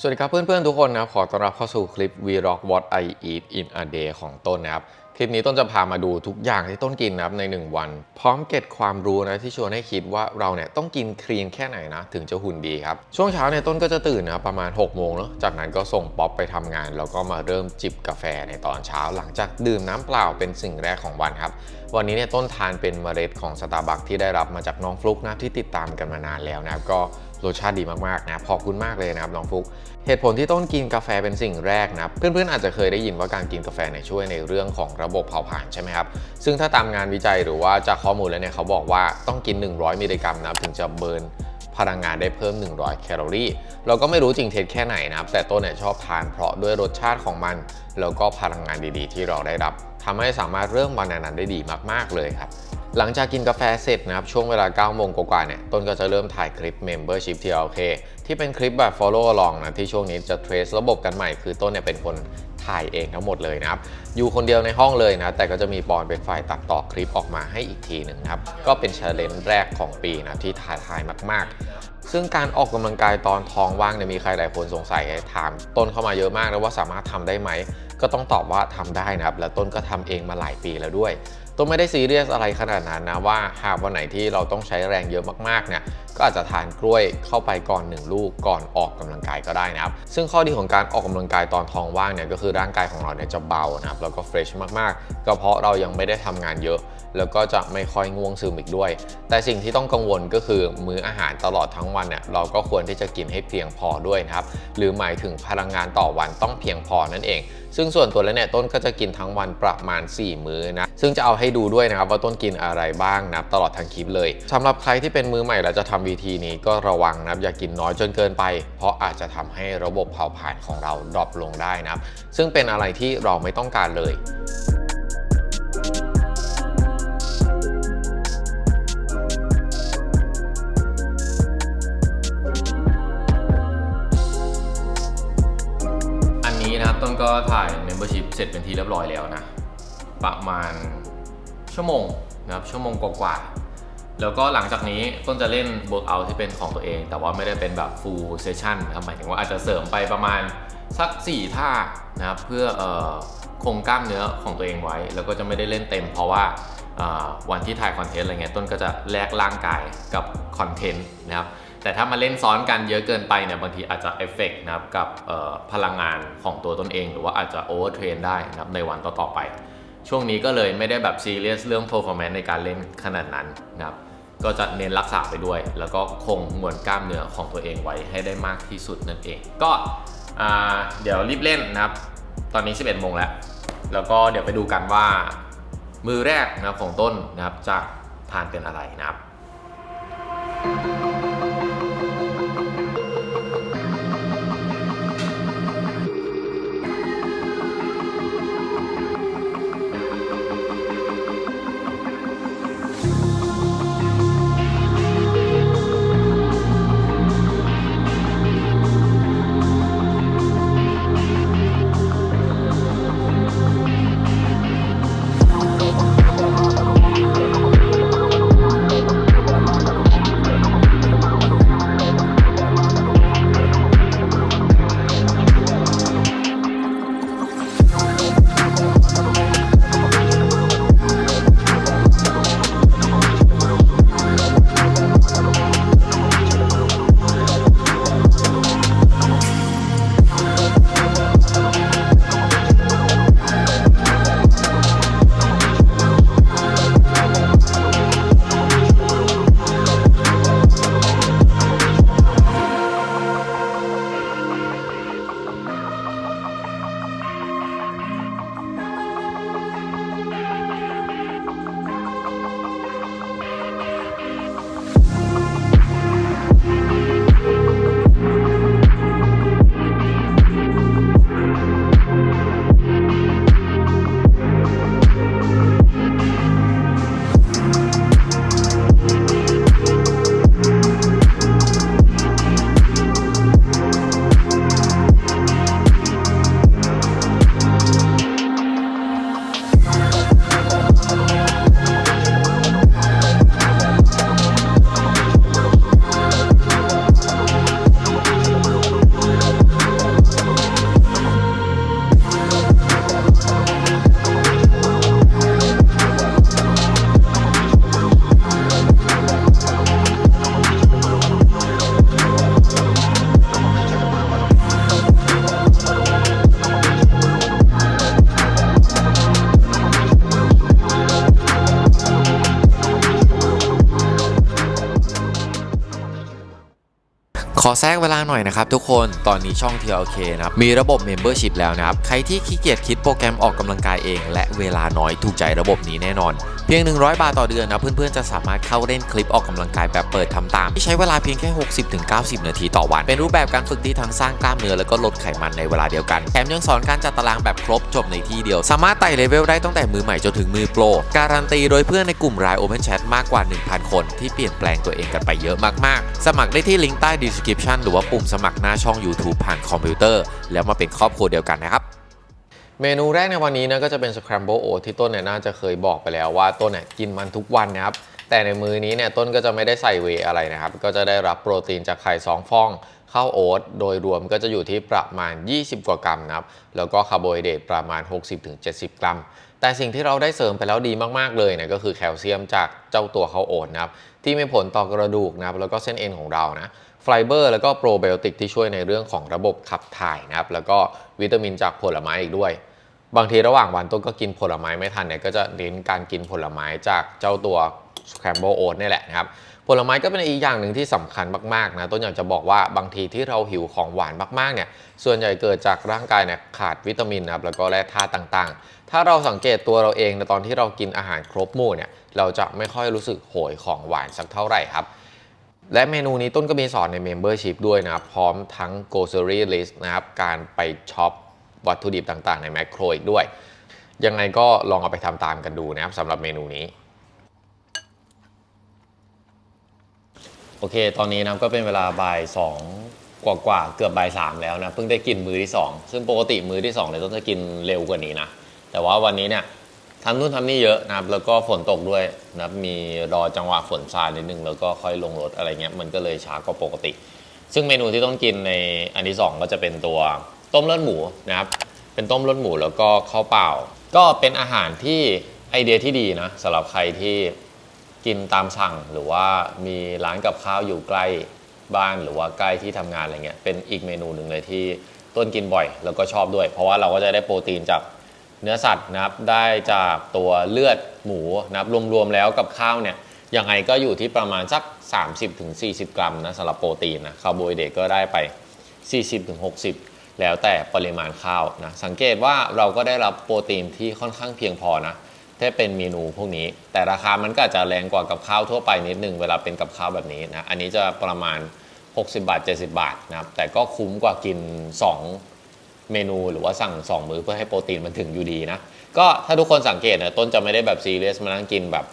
สวัสดีครับเพื่อนๆทุกคนนะครับขอต้อนรับเข้าสู่คลิป Vlog What I Eat in a Day ของต้นนะครับ คลิปนี้ต้นจะพามาดูทุกอย่างที่ต้นกินนะครับใน 1 วัน พร้อมเก็บความรู้นะที่ชวนให้คิดว่าเราเนี่ยต้องกินคลีนแค่ไหนนะ ถึงจะหุ่นดีครับ ช่วงเช้าเนี่ยต้นก็จะตื่นนะประมาณ 6 โมงเนาะจากนั้นก็ส่งป๊อปไปทำงาน แล้วก็มาเริ่มจิบกาแฟในตอนเช้า หลังจากดื่มน้ำเปล่าเป็นสิ่งแรกของวันครับวันนี้เนี่ยต้นทานเป็นเมล็ดของสตาร์บัคที่ได้รับมาจากน้องฟลุกนะที่ติดตามกันมานานแล้วนะครับก็ รสชาติดีมากๆนะขอบคุณมากเลยนะครับน้องฟุก เหตุผลที่ต้นกินกาแฟเป็นสิ่งแรกนะครับเพื่อนๆอาจจะเคยได้ยินว่าการกินกาแฟเนี่ยช่วยในเรื่องของระบบเผาผลาญใช่ไหมครับ ซึ่งถ้าตามงานวิจัยหรือว่าจากข้อมูลแล้วเนี่ยเขาบอกว่าต้องกิน 100 มิลลิกรัมนะถึงจะเบิร์นพลังงานได้เพิ่ม 100 แคลอรี่ เราก็ไม่รู้จริงเท็จแค่ไหนนะครับ แต่ต้นเนี่ยชอบทานเพราะด้วยรสชาติของมัน แล้วก็พลังงานดีๆ ที่เราได้รับทำให้สามารถเริ่มวันนั้นๆได้ดีมากๆเลยครับ หลังจากกินกาแฟเสร็จนะครับ ช่วงเวลา 9 โมงกว่าๆเนี่ยต้นก็จะเริ่มถ่ายคลิป Membership TLK ที่เป็นคลิปแบบ Follow along นะที่ช่วงนี้จะ trace ระบบกันใหม่คือต้นเนี่ยเป็นคนถ่ายเองทั้งหมดเลยนะครับ อยู่คนเดียวในห้องเลยนะ แต่ก็จะมีปอนเป็นฝ่ายตัดต่อคลิปออกมาให้อีกทีหนึ่งนะครับ ก็เป็น challenge แรกของปีนะที่ท้าทายมาก ๆ ซึ่งการออกกำลังกายตอนท้องว่างเนี่ยมีใครหลายคนสงสัยถาม ต้นเข้ามาเยอะมากนะว่าสามารถทำได้ไหม ก็ต้องตอบว่าทำได้นะครับ และต้นก็ทำเองมาหลายปีแล้วด้วย ต้นไม่ได้ซีเรียสอะไรขนาดนั้นนะว่าหากวันไหนที่เราต้องใช้แรงเยอะมากๆเนี่ย ก็อาจจะทานกล้วยเข้าไปก่อน 1 ลูกก่อนออกกำลังกายก็ได้นะครับ ซึ่งข้อดีของการออกกำลังกายตอนท้องว่างเนี่ยก็คือร่างกายของเราเนี่ยจะเบานะครับแล้วก็เฟรชมากๆ ก็เพราะเรายังไม่ได้ทำงานเยอะ แล้วก็จะไม่ค่อยง่วงซึมอีกด้วย แต่สิ่งที่ต้องกังวลก็คือมื้ออาหารตลอดทั้งวันเนี่ยเราก็ควรที่จะกินให้เพียงพอด้วยนะครับหรือหมายถึงพลังงานต่อวันต้องเพียงพอนั่นเอง ซึ่งส่วนตัวแล้วเนี่ยต้นก็จะกินทั้งวันประมาณ 4 มื้อนะซึ่งจะเอาให้ดูด้วยนะครับว่าต้นกินอะไรบ้างนะตลอดทั้งคลิปเลยสำหรับใครที่เป็นมือใหม่แล้วจะทำวิธีนี้ก็ระวังนะครับอย่ากินน้อยจนเกินไป เพราะอาจจะทำให้ระบบเผาผลาญของเราดรอปลงได้นะครับ ซึ่งเป็นอะไรที่เราไม่ต้องการเลยอันนี้นะครับต้นก็ถ่าย Membership เสร็จเป็นที่เรียบร้อยแล้วนะ ประมาณชั่วโมงนะครับชั่วโมงกว่าๆ แล้วก็หลังจากนี้ต้นจะเล่น workout ที่เป็นของตัวเอง แต่ว่าไม่ได้เป็นแบบ full session นะครับหมายถึงว่าอาจจะเสริมไปประมาณสัก 4 ท่านะครับเพื่ออคงกล้ามเนื้อของตัวเองไว้ แล้วก็จะไม่ได้เล่นเต็ม เพราะว่าาวันที่ถ่ายคอนเทนต์อะไรเงี้ยต้นก็จะแลกร่างกายกับคอนเทนต์นะครับแต่ถ้ามาเล่นซ้อนกันเยอะเกินไปเนี่ยบางทีอาจจะเอฟเฟกนะครับกับพลังงานของตัวตนเอง หรือว่าอาจจะโอเวอร์เทรนได้นะครับในวันต่อๆไป ช่วงนี้ก็เลยไม่ได้แบบซีเรียสเรื่อง performance ในการเล่นขนาดนั้นนะครับก็จะเน้นรักษาไปด้วย แล้วก็คงมวลกล้ามเนื้อของตัวเองไว้ให้ได้มากที่สุดนั่นเอง ก็เดี๋ยวรีบเล่นนะครับ ตอนนี้ 11โมงแล้ว แล้วก็เดี๋ยวไปดูกันว่า มือแรกนะครับของต้นนะครับจะทานเป็นอะไรนะครับ ขอแทรกเวลาหน่อยนะครับทุกคนตอนนี้ช่อง TLK นะครับมีระบบ Membership แล้วนะครับ ใครที่ขี้เกียจคิดโปรแกรมออกกำลังกายเอง และเวลาน้อยถูกใจระบบนี้แน่นอน เพียง 100 บาทต่อเดือนนะเพื่อนๆจะสามารถเข้าเล่นคลิปออกกำลังกายแบบเปิดทำตาม ที่ใช้เวลาเพียงแค่ 60-90 นาทีต่อวัน เป็นรูปแบบการฝึกที่ทั้งสร้างกล้ามเนื้อแล้วก็ลดไขมันในเวลาเดียวกันแถมยังสอนการจัดตารางแบบครบจบในที่เดียว สามารถไต่เลเวลได้ตั้งแต่มือใหม่จนถึงมือโปรการันตีโดยเพื่อนในกลุ่มราย Open Chat มากกว่า 1,000 คนที่เปลี่ยนแปลงตัวเองกันไปเยอะมากๆ สมัครได้ที่ลิงก์ใต้ description หรือว่าปุ่มสมัครหน้าช่อง YouTube ผ่านคอมพิวเตอร์ แล้วมาเป็นครอบครัวเดียวกันนะครับ เมนูแรกในวันนี้นะก็จะเป็น scramble oat ที่ต้นเนี่ยน่าจะเคยบอกไปแล้วว่าต้นเนี่ยกินมันทุกวันนะครับ แต่ในมือนี้เนี่ยต้นก็จะไม่ได้ใส่เวอะไรนะครับ ก็จะได้รับโปรตีนจากไข่2ฟองข้าวโอ๊ตโดยรวมก็จะอยู่ที่ประมาณ 20 กว่ากรัมนะครับ แล้วก็คาร์โบไฮเดรตประมาณ 60-70 กรัม แต่สิ่งที่เราได้เสริมไปแล้วดีมากๆเลยเนี่ยก็คือแคลเซียมจากเจ้าตัวข้าวโอ๊ตนะครับ ที่มีผลต่อกระดูกนะครับแล้วก็เส้นเอ็นของเรานะ ไฟเบอร์แล้วก็โปรไบโอติกที่ช่วยในเรื่องของระบบขับถ่ายนะครับ แล้วก็วิตามินจากผลไม้อีกด้วย บางทีระหว่างวันต้นก็กินผลไม้ไม่ทันเนี่ยก็จะเน้นการกินผลไม้จากเจ้าตัว scramble oat นี่แหละนะครับ ผลไม้ก็เป็นอีกอย่างหนึ่งที่สำคัญมากๆนะต้นอยากจะบอกว่าบางทีที่เราหิวของหวานมากๆเนี่ยส่วนใหญ่เกิดจากร่างกายเนี่ยขาดวิตามินนะครับแล้วก็แร่ธาตุต่างๆ ถ้าเราสังเกตตัวเราเองในตอนที่เรากินอาหารครบหมู่เนี่ยเราจะไม่ค่อยรู้สึกโหยของหวานสักเท่าไหร่ครับ และเมนูนี้ต้นก็มีสอนใน Membership ด้วยนะครับ พร้อมทั้ง grocery list นะครับ การไปช็อปวัตถุดิบต่างๆ ในแมคโครอีกด้วย ยังไงก็ลองเอาไปทำตามกันดูนะครับสำหรับเมนูนี้ โอเค ตอนนี้นะก็เป็นเวลาบ่าย2กว่ากว่าเกือบบ่ายสามแล้วนะ เพิ่งได้กินมื้อที่ 2 ซึ่งปกติมื้อที่2เนี่ยต้องจะกินเร็วกว่านี้นะ แต่ว่าวันนี้เนี่ย ทำนู่นทำนี่เยอะนะครับ แล้วก็ฝนตกด้วยนะครับ มีรอจังหวะฝนซานิดนึง แล้วก็ค่อยลงรถอะไรเงี้ย มันก็เลยช้ากว่าปกติ ซึ่งเมนูที่ต้องกินในอันที่ 2 ก็จะเป็นตัวต้มเลือดหมูนะครับ เป็นต้มเลือดหมูแล้วก็ข้าวเปล่า ก็เป็นอาหารที่ไอเดียที่ดีนะสำหรับใครที่กินตามสั่งหรือว่ามีร้านกับข้าวอยู่ใกล้บ้านหรือว่าใกล้ที่ทำงานอะไรเงี้ยเป็นอีกเมนูหนึ่งเลยที่ต้นกินบ่อย แล้วก็ชอบด้วย เพราะว่าเราก็จะได้โปรตีนจาก เนื้อสัตว์นะครับได้จากตัวเลือดหมูนะครับรวมๆแล้วกับข้าวเนี่ยยังไงก็อยู่ที่ประมาณสัก 30-40 กรัมนะสำหรับโปรตีนนะคาร์โบไฮเดรตก็ได้ไป 40-60 แล้วแต่ปริมาณข้าวนะสังเกตว่าเราก็ได้รับโปรตีนที่ค่อนข้างเพียงพอนะถ้าเป็นเมนูพวกนี้ แต่ราคามันก็อาจจะแรงกว่ากับข้าวทั่วไปนิดนึงเวลาเป็นกับข้าวแบบนี้นะอันนี้จะประมาณ 60 บาท 70 บาทนะครับแต่ก็คุ้มกว่ากิน 2 เมนูหรือว่าสั่ง 2 มื้อเพื่อให้โปรตีนมันถึงอยู่ดีนะ ก็ถ้าทุกคนสังเกตนะต้นจะไม่ได้แบบซีเรียสมานั่งกินแบบ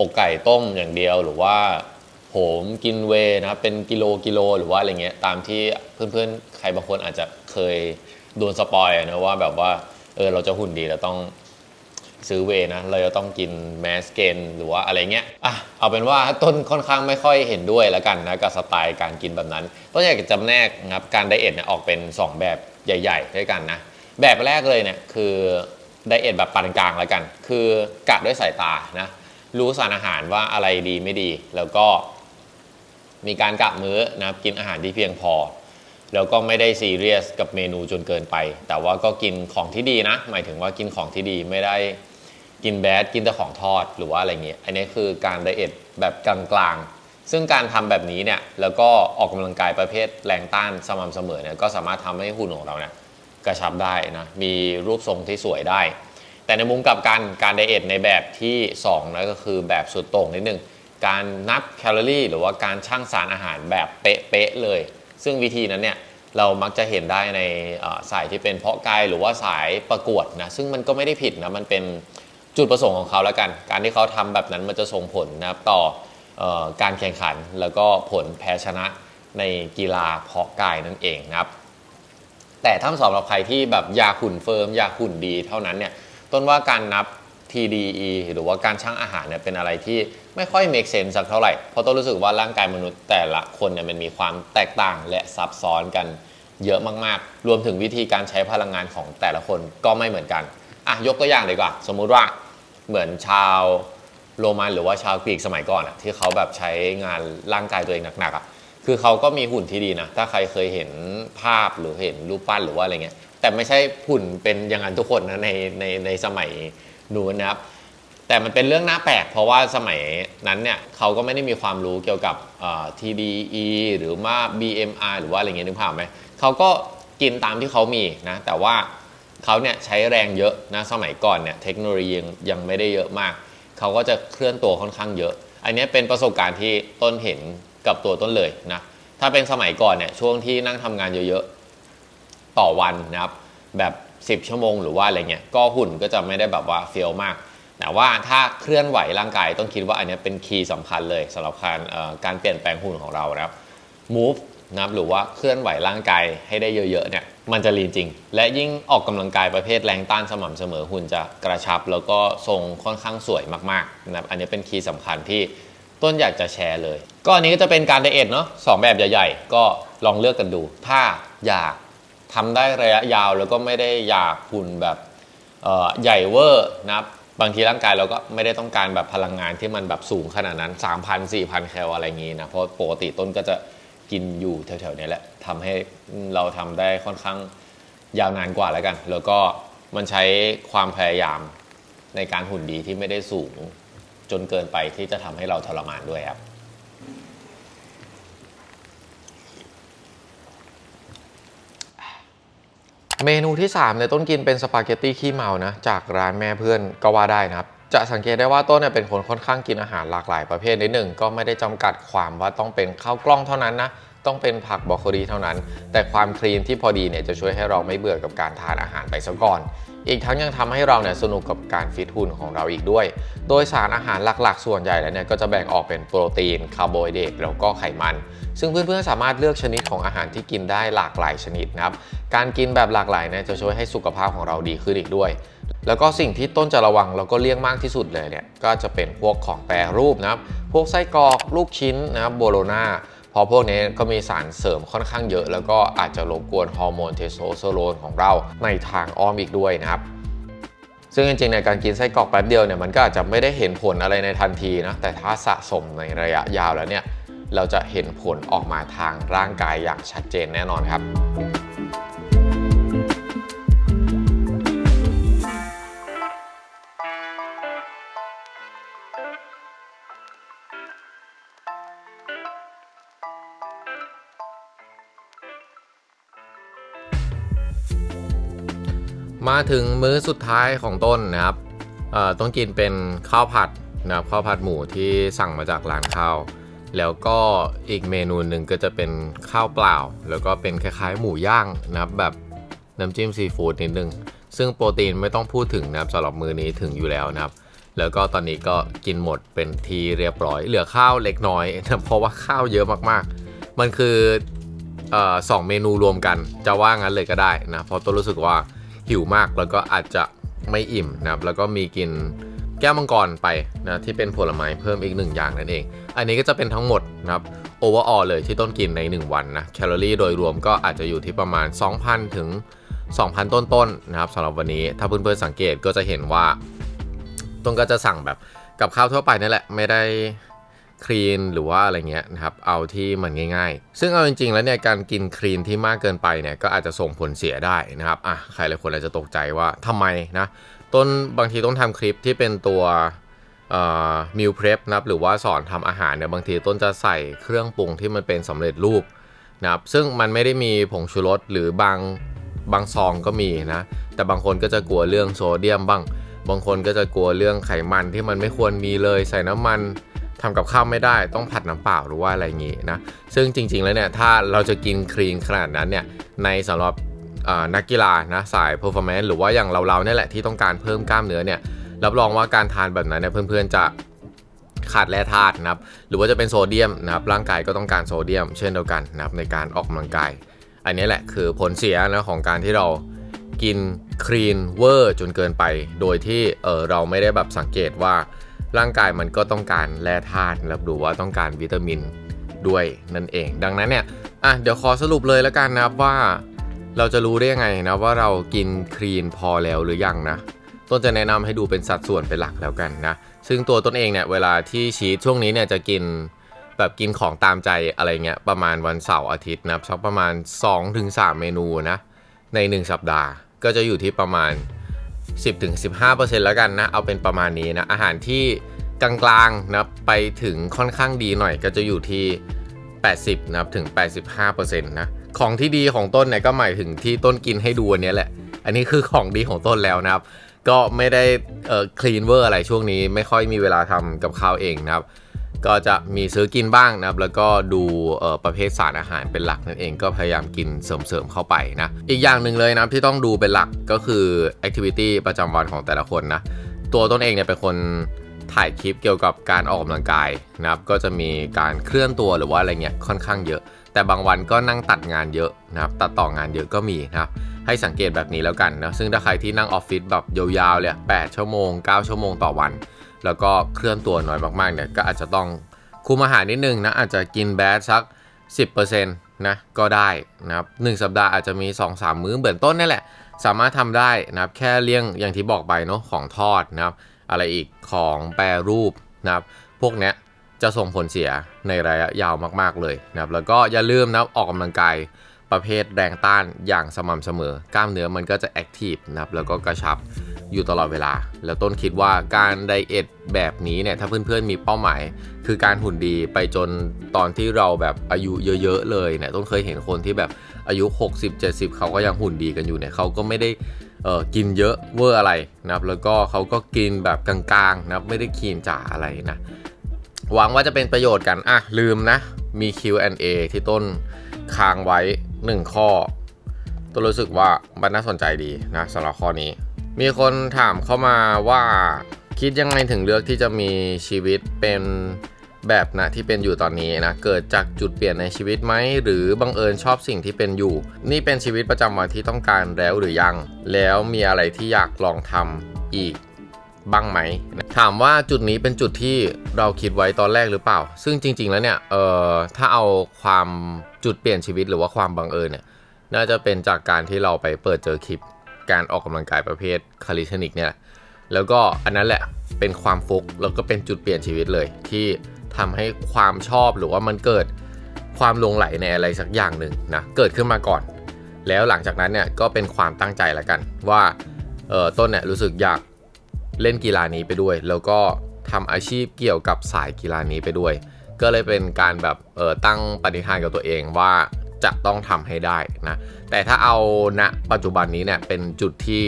อกไก่ต้มอย่างเดียวหรือว่าโหมกินเวนะเป็นกิโลกิโลหรือว่าอะไรเงี้ยตามที่เพื่อนๆ ใครบางคนอาจจะเคยโดนสปอยนะว่าแบบว่าเออเราจะหุ่นดีเราต้อง ซื้อเวนะ เราจะต้องกินแมสเกนหรือว่าอะไรเงี้ยอะเอาเป็นว่าต้นค่อนข้างไม่ค่อยเห็นด้วยแล้วกันนะกับสไตล์การกินแบบนั้น ต้นอยากจะจำแนกนะครับการไดเอทเนี่ยออกเป็น 2 แบบใหญ่ ๆ ด้วยกันนะ แบบแรกเลยเนี่ยคือไดเอทแบบปานกลางแล้วกัน คือกะด้วยสายตานะรู้สารอาหารว่าอะไรดีไม่ดี แล้วก็มีการกะมื้อนะครับกินอาหารที่เพียงพอ แล้วก็ไม่ได้ซีเรียสกับเมนูจนเกินไป แต่ว่าก็กินของที่ดีนะ หมายถึงว่ากินของที่ดีไม่ได้ กินแบดกินแต่ของทอดหรือว่าอะไรเงี้ยอันนี้คือการไดเอทแบบกลางๆ ซึ่งการทำแบบนี้เนี่ยแล้วก็ออกกำลังกายประเภทแรงต้านสม่ำเสมอเนี่ยก็สามารถทำให้หุ่นของเราเนี่ยกระชับได้นะมีรูปทรงที่สวยได้ แต่ในมุมกลับกันการไดเอทในแบบที่2นะก็คือแบบสุดโต่งนิดนึงการนับแคลอรี่หรือว่าการชั่งสารอาหารแบบเป๊ะๆเลย ซึ่งวิธีนั้นเนี่ยเรามักจะเห็นได้ในสายที่เป็นเพาะกายหรือว่าสายประกวดนะซึ่งมันก็ไม่ได้ผิดนะมันเป็น จุดประสงค์ของเขาแล้วกัน การที่เขาทำแบบนั้นมันจะส่งผลนะครับต่อออการแข่งขันแล้วก็ผลแพ้ชนะในกีฬาเพาะกายนั่นเองนะครับ แต่ถ้าสำหรับใครที่แบบอยากหุ่นเฟิร์มอยากหุ่นดีเท่านั้นเนี่ยต้นว่าการนับ TDE หรือว่าการชั่งอาหารเนี่ยเป็นอะไรที่ไม่ค่อย make sense สักเท่าไหร่ เพราะต้นรู้สึกว่าร่างกายมนุษย์แต่ละคนเนี่ยมันมีความแตกต่างและซับซ้อนกันเยอะมากๆ รวมถึงวิธีการใช้พลังงานของแต่ละคนก็ไม่เหมือนกัน อะยกตัวอย่างเลยกว่า สมมุติว่า เหมือนชาวโรมันหรือว่าชาวกรีกสมัยก่อนอะที่เขาแบบใช้งานร่างกายตัวเองหนักๆอะคือเขาก็มีหุ่นที่ดีนะ ถ้าใครเคยเห็นภาพหรือเห็นรูปปั้นหรือว่าอะไรเงี้ย แต่ไม่ใช่หุ่นเป็นอย่างนั้นทุกคนนะในในในสมัยนู้นนะครับ แต่มันเป็นเรื่องน่าแปลก เพราะว่าสมัยนั้นเนี่ยเขาก็ไม่ได้มีความรู้เกี่ยวกับเอ่อ TDE หรือว่า BMR หรือว่าอะไรเงี้ยนึกภาพไหมเขาก็กินตามที่เขามีนะ แต่ว่า เขาเนี่ยใช้แรงเยอะนะสมัยก่อนเนี่ยเทคโนโลยียังยังไม่ได้เยอะมาก เขาก็จะเคลื่อนตัวค่อนข้างเยอะ อันนี้เป็นประสบการณ์ที่ต้นเห็นกับตัวต้นเลยนะถ้าเป็นสมัยก่อนเนี่ยช่วงที่นั่งทำงานเยอะๆต่อวันนะครับแบบ 10 ชั่วโมงหรือว่าอะไรเงี้ยก็หุ่นก็จะไม่ได้แบบว่าเฟียวมาก แต่ว่าถ้าเคลื่อนไหวร่างกายต้องคิดว่าอันนี้เป็นคีย์สำคัญเลยสำหรับการการเปลี่ยนแปลงหุ่นของเรานะครับ move นะครับหรือว่าเคลื่อนไหวร่างกายให้ได้เยอะๆเนี่ย มันจะลีนจริง และยิ่งออกกำลังกายประเภทแรงต้านสม่ำเสมอหุ่นจะกระชับ แล้วก็ทรงค่อนข้างสวยมากๆนะครับอันนี้เป็นคีย์สำคัญที่ต้นอยากจะแชร์เลย ก็อันนี้ก็จะเป็นการไดเอทเนาะสองแบบใหญ่ๆ ก็ลองเลือกกันดู ถ้าอยากทำได้ระยะยาวแล้วก็ไม่ได้อยากหุ่นแบบใหญ่เวอร์นะครับบางทีร่างกายเราก็ไม่ได้ต้องการแบบพลังงานที่มันแบบสูงขนาดนั้น 3,000 4,000 แคลอะไรอย่างงี้นะ เพราะปกติต้นก็จะ กินอยู่แถวๆนี้แหละทำให้เราทำได้ค่อนข้างยาวนานกว่าแล้วกัน แล้วก็มันใช้ความพยายามในการหุ่นดีที่ไม่ได้สูง จนเกินไปที่จะทำให้เราทรมานด้วยครับเมนูที่3เนี่ยต้นกินเป็นสปาเกตตี้ขี้เมานะ จากร้านแม่เพื่อนก็ว่าได้นะครับ จะสังเกตได้ว่าต้นเนี่ยเป็นคนค่อนข้างกินอาหารหลากหลายประเภทนิดหนึ่งก็ไม่ได้จำกัดความว่าต้องเป็นข้าวกล้องเท่านั้นนะต้องเป็นผักบรอกโคลีเท่านั้น แต่ความคลีนที่พอดีเนี่ยจะช่วยให้เราไม่เบื่อกับการทานอาหารไปซะก่อน อีกทั้งยังทำให้เราเนี่ยสนุกกับการฟิตหุ่นของเราอีกด้วย โดยสารอาหารหลักๆ ส่วนใหญ่แล้วเนี่ยก็จะแบ่งออกเป็นโปรตีน คาร์โบไฮเดรตแล้วก็ไขมัน ซึ่งเพื่อนๆสามารถเลือกชนิดของอาหารที่กินได้หลากหลายชนิดนะครับ การกินแบบหลากหลายเนี่ยจะช่วยให้สุขภาพของเราดีขึ้นอีกด้วย แล้วก็สิ่งที่ต้นจะระวังแล้วก็เลี่ยงมากที่สุดเลยเนี่ยก็จะเป็นพวกของแปรรูปนะครับพวกไส้กรอกลูกชิ้นนะครับโบโลนาพราะพวกนี้ก็มีสารเสริมค่อนข้างเยอะ แล้วก็อาจจะรบกวนฮอร์โมนเทสโทสเตอโรนของเราในทางอ้อมอีกด้วยนะครับซึ่งจริงๆในการกินไส้กรอกแป๊บเดียวเนี่ยมันก็อาจจะไม่ได้เห็นผลอะไรในทันทีนะแต่ถ้าสะสมในระยะยาวแล้วเนี่ยเราจะเห็นผลออกมาทางร่างกายอย่างชัดเจนแน่นอนครับ มาถึงมื้อสุดท้ายของต้นนะครับต้องกินเป็นข้าวผัดนะครับข้าวผัดหมูที่สั่งมาจากร้านข้าว แล้วก็อีกเมนูหนึ่งก็จะเป็นข้าวเปล่า แล้วก็เป็นคล้ายๆ หมูย่างนะครับแบบน้ำจิ้มซีฟู้ดนิดนึง ซึ่งโปรตีนไม่ต้องพูดถึงนะครับสำหรับมือนี้ถึงอยู่แล้วนะครับ แล้วก็ตอนนี้ก็กินหมดเป็นทีเรียบร้อย เหลือข้าวเล็กน้อยนะเพราะว่าข้าวเยอะมากๆ มันคือออสองเมนูรวมกันจะว่างั้นเลยก็ได้นะเพราะต้นรู้สึกว่า หิวมากแล้วก็อาจจะไม่อิ่มนะครับแล้วก็มีกินแก้วมังกรไปนะที่เป็นผลไม้เพิ่มอีกหนึ่งอย่างนั่นเอง อันนี้ก็จะเป็นทั้งหมดนะครับโอเวอร์ออเลยที่ต้นกินใน 1 วันนะแคลอรี่โดยรวมก็อาจจะอยู่ที่ประมาณ 2,000 ถึง 2,000 ต้นๆนะครับสำหรับวันนี้ถ้าเพื่อนๆสังเกตก็จะเห็นว่าต้นก็จะสั่งแบบกับข้าวทั่วไปนั่นแหละไม่ได้ คลีนหรือว่าอะไรเงี้ยนะครับเอาที่มันง่าย ๆ ซึ่งเอาจริงๆแล้วเนี่ยการกินคลีนที่มากเกินไปเนี่ยก็อาจจะส่งผลเสียได้นะครับอะใครหลายคนอาจจะตกใจว่าทำไมนะต้นบางทีต้องทำคลิปที่เป็นตัวมิลเพรสนะครับหรือว่าสอนทำอาหารเนี่ยบางทีต้นจะใส่เครื่องปรุงที่มันเป็นสำเร็จรูปนะครับซึ่งมันไม่ได้มีผงชูรสหรือบางบางซองก็มีนะแต่บางคนก็จะกลัวเรื่องโซเดียมบ้าง บางคนก็จะกลัวเรื่องไขมันที่มันไม่ควรมีเลยใส่น้ำมัน ทำกับข้าวไม่ได้ต้องผัดน้ำเปล่าหรือว่าอะไรอย่างงี้นะซึ่งจริง ๆ แล้วเนี่ยถ้าเราจะกินคลีนขนาดนั้นเนี่ยในสำหรับนักกีฬานะสาย performance หรือว่าอย่างเราๆเนี่ยแหละที่ต้องการเพิ่มกล้ามเนื้อเนี่ยรับรองว่าการทานแบบนั้นเนี่ยเพื่อนๆจะขาดแร่ธาตุนะครับหรือว่าจะเป็นโซเดียมนะครับร่างกายก็ต้องการโซเดียม เช่นเดียวกันนะครับในการออกกำลังกาย อันนี้แหละคือผลเสียนะของการที่เรากินคลีนเวอร์จนเกินไป โดยที่เออเราไม่ได้แบบสังเกตว่า ร่างกายมันก็ต้องการแร่ธาตุแล้วดูว่าต้องการวิตามินด้วยนั่นเอง ดังนั้นเนี่ยอะเดี๋ยวขอสรุปเลยแล้วกันนะครับว่า เราจะรู้ได้ยังไงนะว่าเรากินคลีนพอแล้วหรือยังนะต้นจะแนะนำให้ดูเป็นสัดส่วนเป็นหลักแล้วกันนะซึ่งตัวต้นเองเนี่ยเวลาที่ชีตช่วงนี้เนี่ยจะกินแบบกินของตามใจอะไรเงี้ยประมาณวันเสาร์อาทิตย์นะครับสักประมาณ 2-3 เมนูนะใน 1 สัปดาห์ก็จะอยู่ที่ประมาณ 10-15%แล้วกันนะ เอาเป็นประมาณนี้นะ อาหารที่กลางๆนะไปถึงค่อนข้างดีหน่อยก็จะอยู่ที่ 80นะครับถึง 85%นะของที่ดีของต้นเนี่ยก็หมายถึงที่ต้นกินให้ดูอันนี้แหละ อันนี้คือของดีของต้นแล้วนะครับ ก็ไม่ได้เอ่อคลีนเวอร์อะไรช่วงนี้ ไม่ค่อยมีเวลาทำกับข้าวเองนะครับ ก็จะมีซื้อกินบ้างนะครับแล้วก็ดูประเภทสารอาหารเป็นหลักนั่นเองก็พยายามกินเสริมๆเข้าไปนะอีกอย่างหนึ่งเลยนะที่ต้องดูเป็นหลักก็คือแอคทิวิตี้ประจำวันของแต่ละคนนะตัวต้นเองเนี่ยเป็นคนถ่ายคลิปเกี่ยวกับการออกกำลังกายนะครับก็จะมีการเคลื่อนตัวหรือว่าอะไรเงี้ยค่อนข้างเยอะ แต่บางวันก็นั่งตัดงานเยอะนะครับตัดต่องานเยอะก็มีนะครับให้สังเกตแบบนี้แล้วกันนะซึ่งถ้าใครที่นั่งออฟฟิศแบบยาวๆเลย8ชั่วโมง 9 ชั่วโมงต่อวัน แล้วก็เคลื่อนตัวน้อยมากๆเนี่ยก็อาจจะต้องคุมอาหารนิดนึงนะอาจจะกินแบดสัก 10%นะก็ได้นะครับหนึ่งสัปดาห์อาจจะมี 2-3 มื้อเหมือนต้นนี่แหละ สามารถทำได้นะครับแค่เลี่ยงอย่างที่บอกไปเนาะของทอดนะครับอะไรอีกของแปรรูปนะครับพวกเนี้ยจะส่งผลเสียในระยะยาวมากๆเลยนะครับแล้วก็อย่าลืมนะออกกำลังกายประเภทแรงต้านอย่างสม่ำเสมอกล้ามเนื้อมันก็จะแอคทีฟนะครับแล้วก็กระชับ อยู่ตลอดเวลา แล้วต้นคิดว่าการไดเอทแบบนี้เนี่ยถ้าเพื่อนๆมีเป้าหมาย คือการหุ่นดีไปจนตอนที่เราแบบอายุเยอะๆเลยเนี่ยต้นเคยเห็นคนที่แบบอายุ 60-70 เขาก็ยังหุ่นดีกันอยู่เนี่ยเขาก็ไม่ได้กินเยอะเวอร์อะไรนะครับแล้วก็เขาก็กินแบบกลางๆนะครับไม่ได้คีนจ๋าอะไรนะหวังว่าจะเป็นประโยชน์กันอะลืมนะมี Q&A ที่ต้นค้างไว้ 1 ข้อ ต้นรู้สึกว่ามันน่าสนใจดีนะสำหรับข้อนี้ มีคนถามเข้ามาว่าคิดยังไงถึงเลือกที่จะมีชีวิตเป็นแบบนะที่เป็นอยู่ตอนนี้นะ เกิดจากจุดเปลี่ยนในชีวิตไหม หรือบังเอิญชอบสิ่งที่เป็นอยู่ นี่เป็นชีวิตประจำวันที่ต้องการแล้วหรือยัง แล้วมีอะไรที่อยากลองทำอีกบ้างไหม ถามว่าจุดนี้เป็นจุดที่เราคิดไว้ตอนแรกหรือเปล่า ซึ่งจริง ๆ แล้วเนี่ยเอ่อถ้าเอาความจุดเปลี่ยนชีวิตหรือว่าความบังเอิญเนี่ยน่าจะเป็นจากการที่เราไปเปิดเจอคลิป การออกกำลังกายประเภทคาลิเทนิกเนี่ยแล้วก็อันนั้นแหละเป็นความฟุกแล้วก็เป็นจุดเปลี่ยนชีวิตเลย ที่ทำให้ความชอบหรือว่ามันเกิดความลงไหลในอะไรสักอย่างหนึ่งนะเกิดขึ้นมาก่อน แล้วหลังจากนั้นเนี่ยก็เป็นความตั้งใจละกัน ว่าเออต้นเนี่ยรู้สึกอยากเล่นกีฬานี้ไปด้วย แล้วก็ทำอาชีพเกี่ยวกับสายกีฬานี้ไปด้วย ก็เลยเป็นการแบบเออตั้งปณิธานกับตัวเองว่า จะต้องทำให้ได้นะ แต่ถ้าเอาณปัจจุบันนี้เนี่ยเป็นจุดที่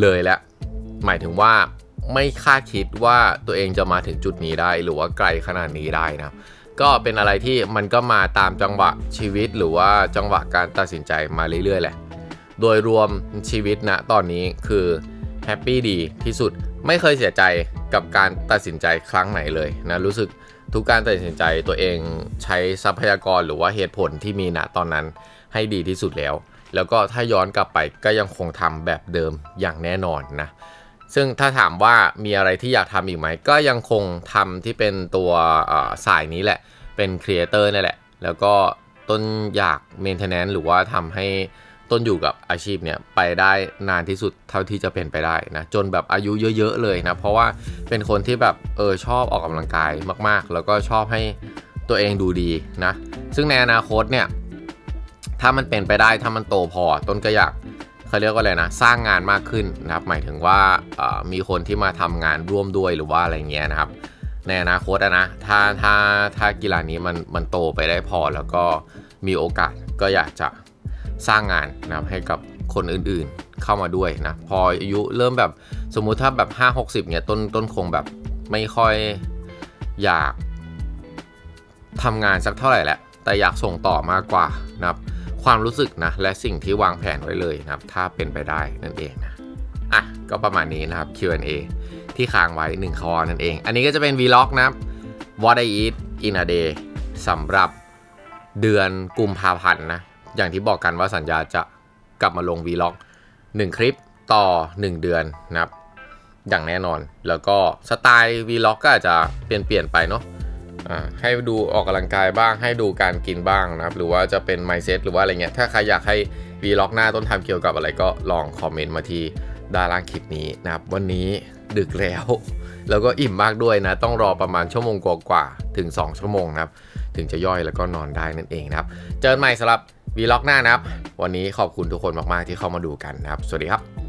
เลยแล้ว หมายถึงว่าไม่คาดคิดว่าตัวเองจะมาถึงจุดนี้ได้ หรือว่าไกลขนาดนี้ได้นะก็เป็นอะไรที่มันก็มาตามจังหวะชีวิตหรือว่าจังหวะการตัดสินใจมาเรื่อยๆแหละ โดยรวมชีวิตณตอนนี้คือแฮปปี้ดีที่สุดไม่เคยเสียใจกับการตัดสินใจครั้งไหนเลยนะรู้สึก ทุกการตัดสินใจตัวเองใช้ทรัพยากรหรือว่าเหตุผลที่มีณตอนนั้นให้ดีที่สุดแล้ว แล้วก็ถ้าย้อนกลับไปก็ยังคงทำแบบเดิมอย่างแน่นอนนะซึ่งถ้าถามว่ามีอะไรที่อยากทำอีกไหม ก็ยังคงทำที่เป็นตัวสายนี้แหละ เป็นครีเอเตอร์นี่แหละ แล้วก็ต้นอยากเมนเทนแนนซ์หรือว่าทำให้ ต้นอยู่กับอาชีพเนี่ยไปได้นานที่สุดเท่าที่จะเป็นไปได้นะจนแบบอายุเยอะ ๆ เลยนะ เพราะว่าเป็นคนที่แบบเออชอบออกกำลังกายมาก ๆ แล้วก็ชอบให้ตัวเองดูดีนะ ซึ่งในอนาคตเนี่ยถ้ามันเป็นไปได้ถ้ามันโตพอต้นก็อยากเขาเรียกว่าอะไรนะสร้างงานมากขึ้นนะครับหมายถึงว่าออมีคนที่มาทำงานร่วมด้วยหรือว่าอะไรเงี้ยนะครับ ในอนาคตนะถ้าถ้าถ้ากีฬานี้มันมันโตไปได้พอแล้วก็มีโอกาสก็อยากจะ สร้างงานนะครับให้กับคนอื่นๆเข้ามาด้วยนะพออายุเริ่มแบบสมมุติถ้าแบบ 5 60เนี่ยต้นต้นคงแบบไม่ค่อยอยากทำงานสักเท่าไหร่แหละแต่อยากส่งต่อมากกว่านะครับความรู้สึกนะและสิ่งที่วางแผนไว้เลยนะครับ ถ้าเป็นไปได้นั่นเองนะอะก็ประมาณนี้นะครับ Q&A ที่ค้างไว้1ข้อนั่นเอง อันนี้ก็จะเป็น Vlog นะ What I Eat in a Day สำหรับเดือนกุมภาพันธ์นะ อย่างที่บอกกันว่าสัญญาจะกลับมาลง Vlog 1คลิปต่อ 1 เดือนนะครับ อย่างแน่นอน แล้วก็สไตล์ Vlog ก็อาจจะเปลี่ยนเปลี่ยนไปเนาะให้ดูออกกำลังกายบ้าง ให้ดูการกินบ้างนะครับ หรือว่าจะเป็น mindset หรือว่าอะไรเงี้ย ถ้าใครอยากให้วีล็อกหน้าต้นทำเกี่ยวกับอะไรก็ลองคอมเมนต์มาที่ด้านล่างคลิปนี้นะครับ วันนี้ดึกแล้ว แล้วก็อิ่มมากด้วยนะ ต้องรอประมาณชั่วโมงกว่าๆถึง 2 ชั่วโมงนะครับ ถึงจะย่อยแล้วก็นอนได้นั่นเองนะครับ เจอกันใหม่สำหรับ วีล็อกหน้านะครับ วันนี้ขอบคุณทุกคนมากๆที่เข้ามาดูกันนะครับ สวัสดีครับ